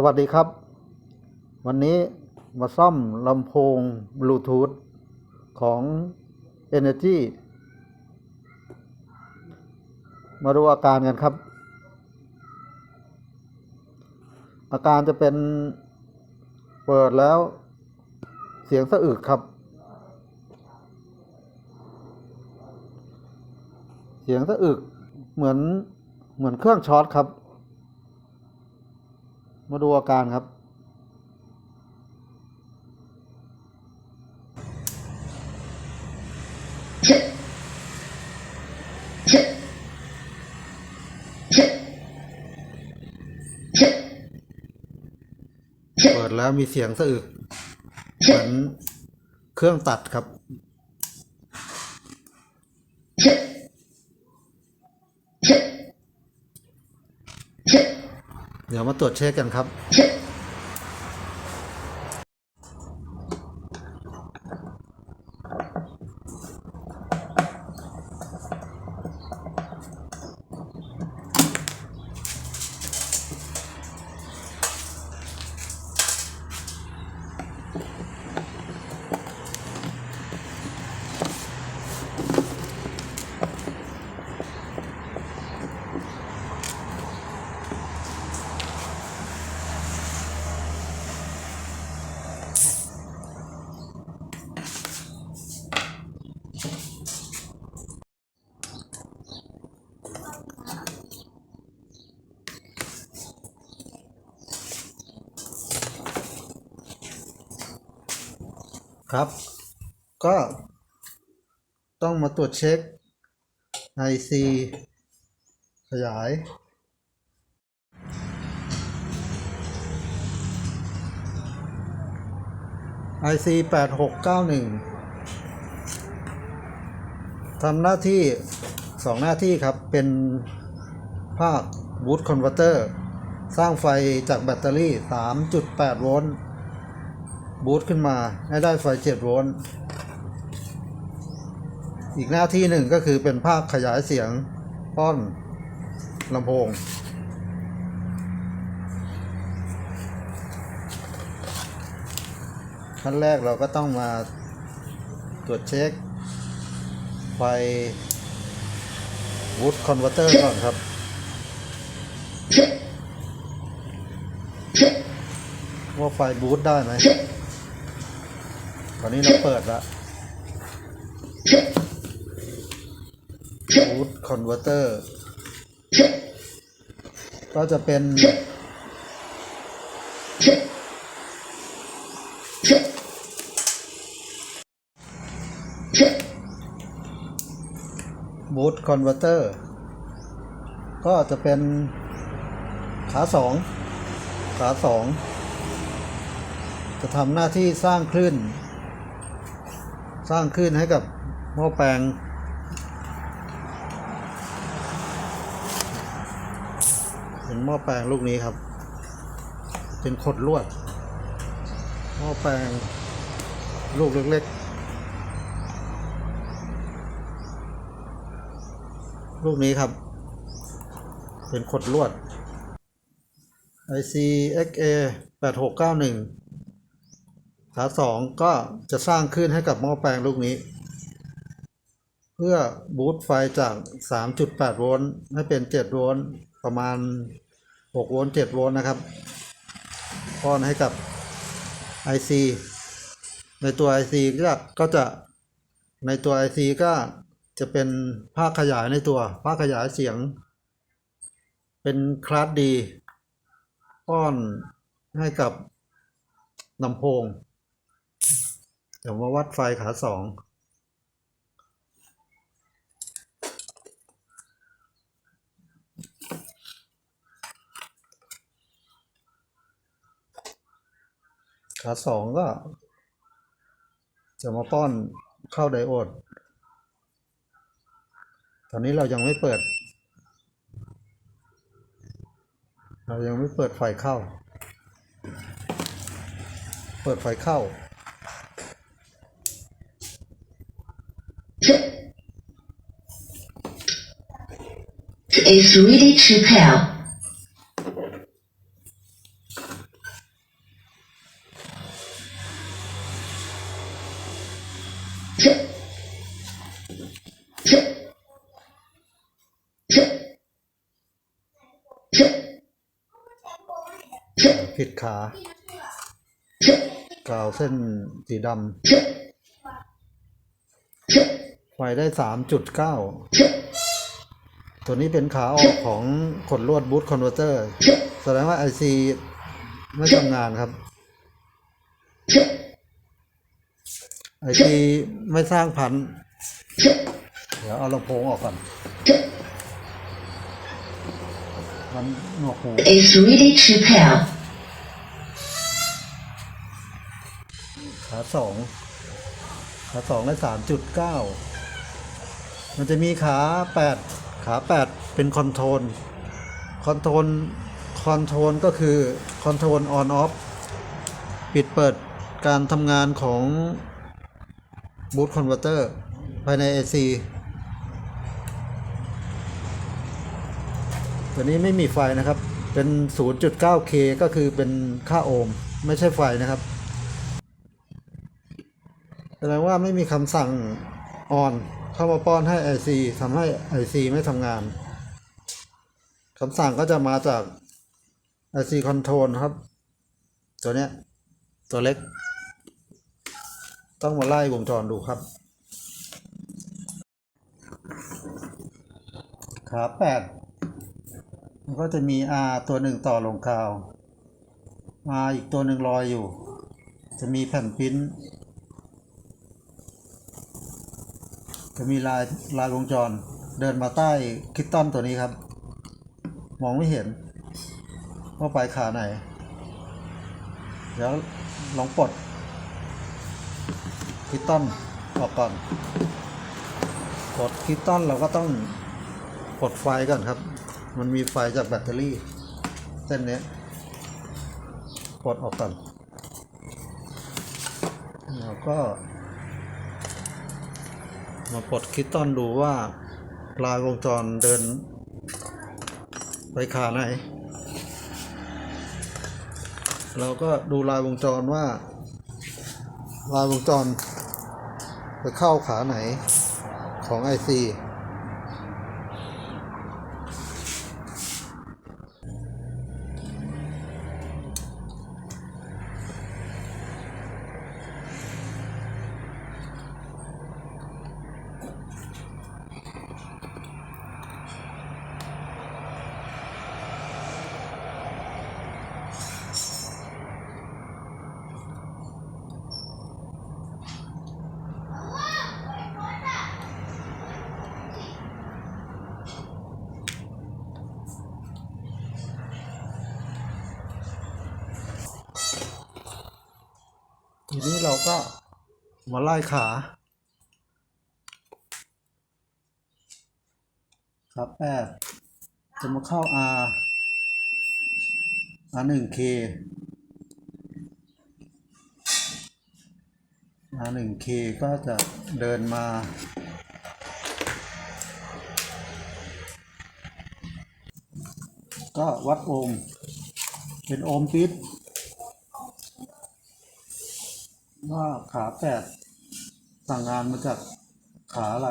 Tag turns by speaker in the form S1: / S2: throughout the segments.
S1: สวัสดีครับ วันนี้มาซ่อมลำโพงบลูทูธของ Energy มาดูอาการกันครับ อาการจะเป็นเปิดแล้วเสียงสะอึกครับ เสียงสะอึกเหมือนเหมือนเครื่องช็อตครับ มาดูอาการครับ เปิดแล้วมีเสียงสะอึกเหมือนเครื่องตัดครับ เดี๋ยวมาตรวจเช็คกันครับ ครับ ก็ต้องมาตรวจเช็ค IC ขยาย IC แปดหกเก้าหนึ่งทำหน้าที่สองหน้าที่ครับ เป็นภาคบูตคอนเวอร์เตอร์ สร้างไฟจากแบตเตอรี่ 3.8 โวลต์ บูตขึ้นมาให้ได้ไฟ7โวลต์อีกหน้าที่หนึ่งก็คือเป็นภาคขยายเสียงป้อนลำโพง ขั้นแรกเราก็ต้องมาตรวจเช็ค ไฟวูดคอนเวอร์เตอร์ก่อนครับ ว่าไฟบูตได้ไหม ตอนนี้เราเปิดแล้วบูตคอนเวอร์เตอร์ก็จะเป็น บูตคอนเวอร์เตอร์ ก็จะเป็นขาสองขาสองจะทำหน้าที่สร้างคลื่น สร้างคลื่นให้กับหม้อแปลง เป็นหม้อแปลงลูกนี้ครับ เป็นขดลวด หม้อแปลงลูกเล็กๆ ลูกนี้ครับ เป็นขดลวด IC XA 8691 ขาสองก็จะสร้างขึ้นให้กับหม้อแปลงลูกนี้ เพื่อบูตไฟจาก 3.8 โวลต์ให้เป็น 7 โวลต์ประมาณ 6 โวลต์ 7 โวลต์นะครับป้อนให้กับ IC ในตัว IC ก็ก็จะในตัว IC ก็จะเป็นภาคขยายในตัว ภาคขยายเสียง เป็นคลาสดีป้อนให้กับลำโพง ดี๋ยวมาวัดไฟขาสองขาสองก็ จะมาป้อนเข้าไดโอด ตอนนี้เรายังไม่เปิด เรายังไม่เปิดไฟเข้า เปิดไฟเข้า
S2: is really Chipel. The, the, the, the,
S1: ผิดขากาวเส้นสีดำไฟได้สามจุดเก้า ตัวนี้เป็นขาออกของขดลวดบูทคอนเวอร์เตอร์แสดงว่า IC ไม่ทำงานครับ IC ไม่สร้างพันธุ์เดี๋ยวเอาลำโพงออกก่อนมันหนวกหู
S2: is ready to pair.
S1: ขาสองขาสองได้สามจุดเก้ามันจะมีขาแปด ขาแปดเป็นคอนโทรลคอนโทรลคอนโทรลก็คือคอนโทรลออนออฟปิดเปิดการทำงานของบูตคอนเวอร์เตอร์ภายใน AC ตัวนี้ไม่มีไฟนะครับ เป็น 0.9K ก็คือเป็นค่าโอห์มไม่ใช่ไฟนะครับแสดงว่าไม่มีคำสั่งออน เข้ามาป้อนให้ IC ทำให้ IC ไม่ทำงานคำสั่งก็จะมาจาก IC Control ครับ ตัวเนี้ย ตัวเล็ก ต้องมาไล่วงจรดูครับ ขาแปดมันก็จะมี R ตัวหนึ่งต่อลงกาว R อีกตัวหนึ่งลอยอยู่ จะมีแผ่นปริ้น จะมีลายลายวงจร เดินมาใต้คิตตันตัวนี้ครับ มองไม่เห็น ว่าไปขาไหน เดี๋ยวลองปลดคิตตันออกก่อนกดคิตตันเราก็ต้องกดไฟก่อนครับ มันมีไฟจากแบตเตอรี่เส้นนี้ปลดออกก่อนแล้วก็ มาปลดคิดต้นดูว่าลายวงจรเดินไปขาไหน เราก็ดูลายวงจรว่า ลายวงจรไปเข้าขาไหนของ IC ทีนี้เราก็มาไล่ขา ขาแปดจะมาเข้า R R หนึ่ง K R หนึ่ง K ก็จะเดินมาก็วัดโอห์มเป็นโอห์มปิด ว่าขาแปดสั่งงานมาจากขาอะไร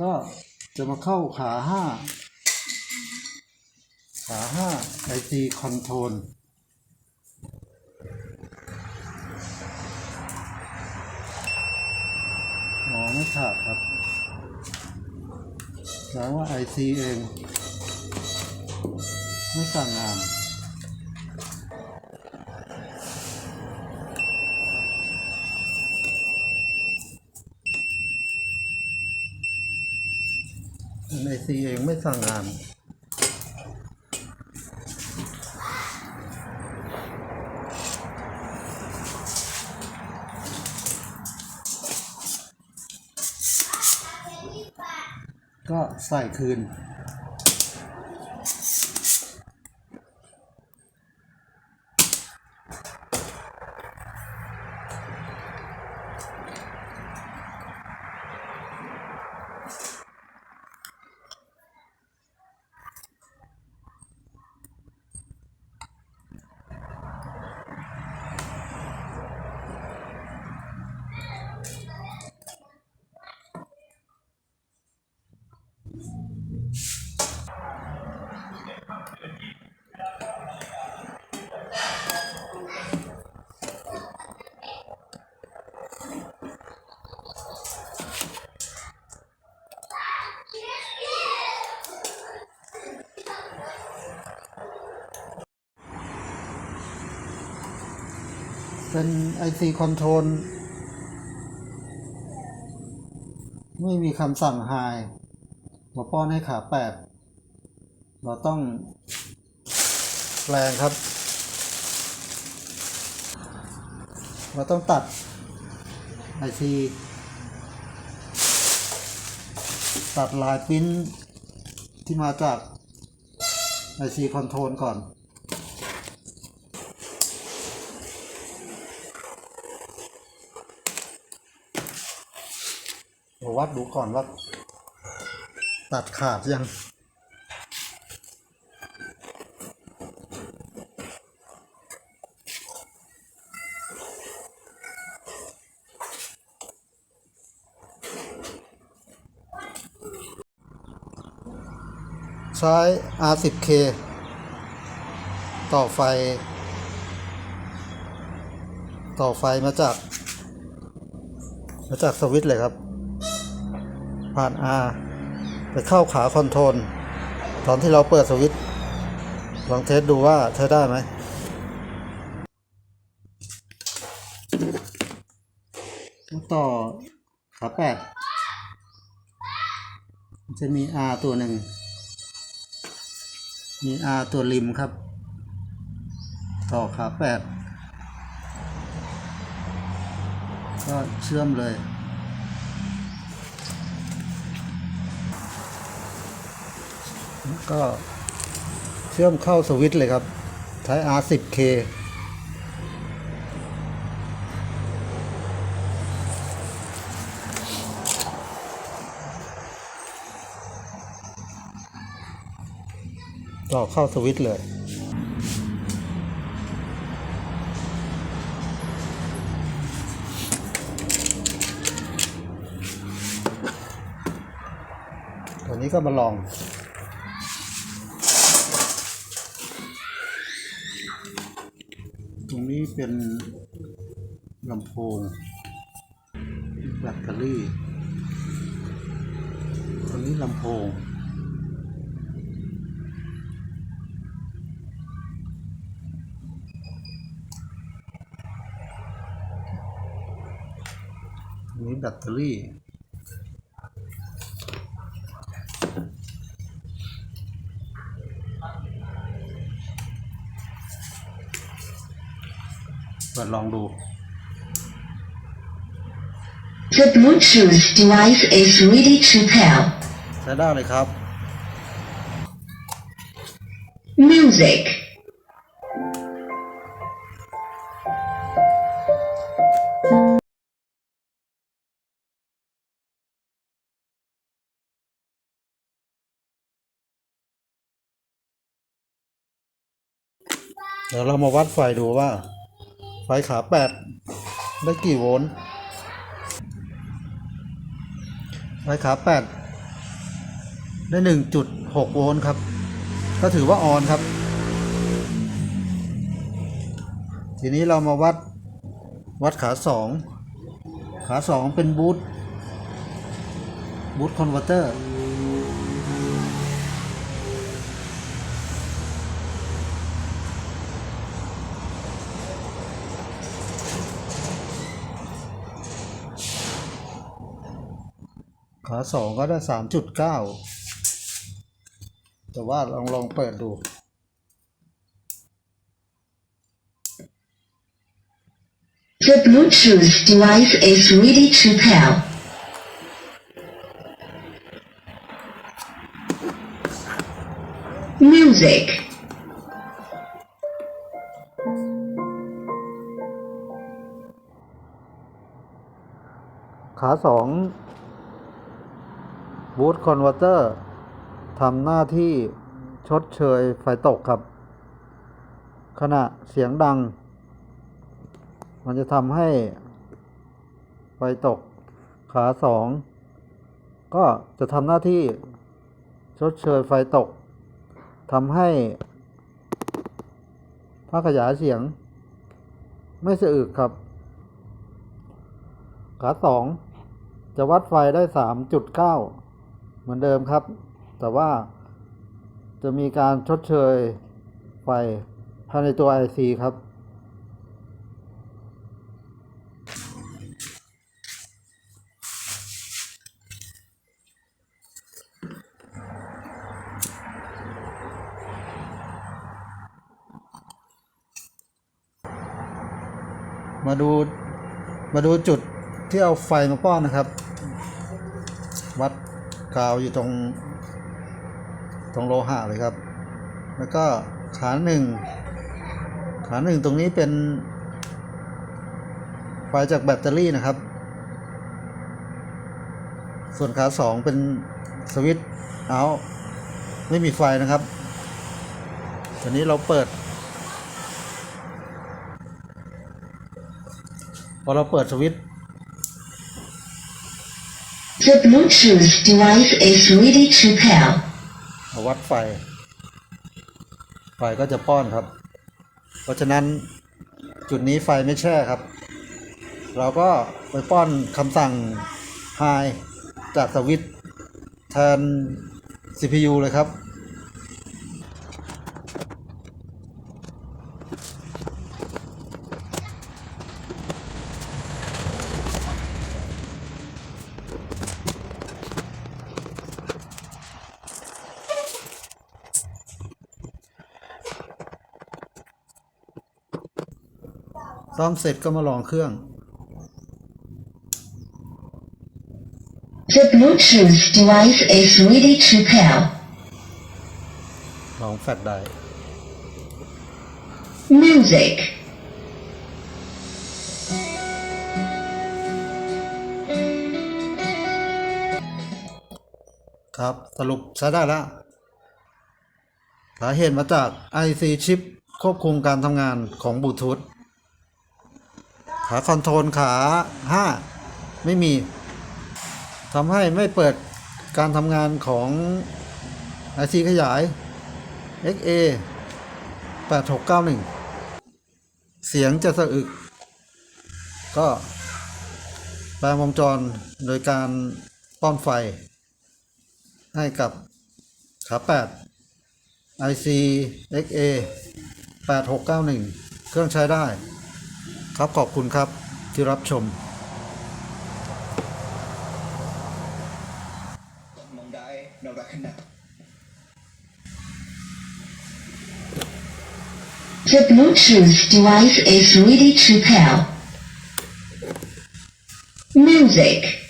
S1: ก็จะมาเข้าขาห้า ขาห้า IC Control อ๋อไม่ขาดครับ สดงว่าไอซีเอง ไม่สั่งงานไอซีเองไม่สั่งงาน ก็ใส่คืน เป็น IC Control ไม่มีคำสั่ง High มาป้อนให้ขาแปดเราต้องแปลงครับ เราต้องตัด IC ตัดลายปิ้นที่มาจาก IC Control ก่อน เดี๋ย วัดดูก่อนว่า ตัดขาดยัง ใช้ R10K ต่อไฟ ต่อไฟมาจาก มาจากสวิตช์เลยครับ ผ่าน R ไปเข้าขาคอนโทรลตอนที่เราเปิดสวิตช์ลองเทสดูว่าใช้ได้ไหม ต่อขาแปดจะมี R ตัวหนึ่ง มี R ตัวริมครับ ต่อขาแปดก็เชื่อมเลย ก็เชื่อมเข้าสวิตช์เลยครับ ใช้ R10K ต่อเข้าสวิตช์เลยตัวนี้ก็มาลอง ตรง นี้เป็นลำโพงแบตเตอรี่ตรงนี้ลำโพงตรงนี้แบตเตอรี่ เปิดลองดู
S2: The Bluetooth device is ready to pair.
S1: ใช้ได้เลยครับ
S2: Music.
S1: เดี๋ยวเรามาวัดไฟดูว่า ไฟขาแปดได้กี่โวลต์ไฟขาแปดได้หนึ่งจุดหกโวลต์ครับ ก็ถือว่าออนครับ ทีนี้เรามาวัดวัดขาสองขาสองเป็นบูทบูทคอนเวอร์เตอร์ ขาสองก็ได้สามจุดเก้าแต่ว่าลองลองเปิดดู
S2: The Bluetooth device is ready to pair. Music.
S1: ขาสอง บูทคอนเวอร์เตอร์ทำหน้าที่ชดเชยไฟตกครับ ขณะเสียงดัง มันจะทำให้ไฟตกขาสองก็จะทำหน้าที่ชดเชยไฟตกทำให้ผ้าขยายเสียง ไม่สะอึกครับ ขาสองจะวัดไฟได้สามจุด เหมือนเดิมครับ แต่ว่าจะมีการชดเชยไฟภายในตัว IC ครับ มาดูมาดูจุดที่เอาไฟมาป้อนนะครับ วัด กาวอยู่ตรงตรงโลหะเลยครับ แล้วก็ขาหนึ่งขาหนึ่งตรงนี้เป็นไฟจากแบตเตอรี่นะครับ ส่วนขาสองเป็นสวิตช์เอาไม่มีไฟนะครับตอนนี้เราเปิด พอเราเปิดสวิตช์
S2: The Bluetooth device is ready to pair.
S1: วัดไฟ ไฟก็จะป้อนครับ เพราะฉะนั้นจุดนี้ไฟไม่แช่ครับ เราก็ไปป้อนคำสั่ง High จากสวิตแทน CPU เลยครับ ซ่อมเสร็จก็มาลองเครื่อง
S2: The Bluetooth device is ready to pair.
S1: ลองแฟลชไดร์
S2: Music.
S1: ครับ สรุปใช้ได้แล้ว สาเหตุมาจาก IC ชิปควบคุมการทำงานของบลูทูธ ขาคอนโทรลขา5ไม่มีทำให้ไม่เปิดการทำงานของ IC ขยาย XA 8691 เสียงจะสะอึก ก็แปลงวงจรโดยการป้อนไฟ ให้กับขา 8 IC XA 8691 เครื่องใช้ได้ ครับขอบคุณครับที่รับชม
S3: มองได้นรักขนาด
S2: The Bluetooth device is ready to pair. Music.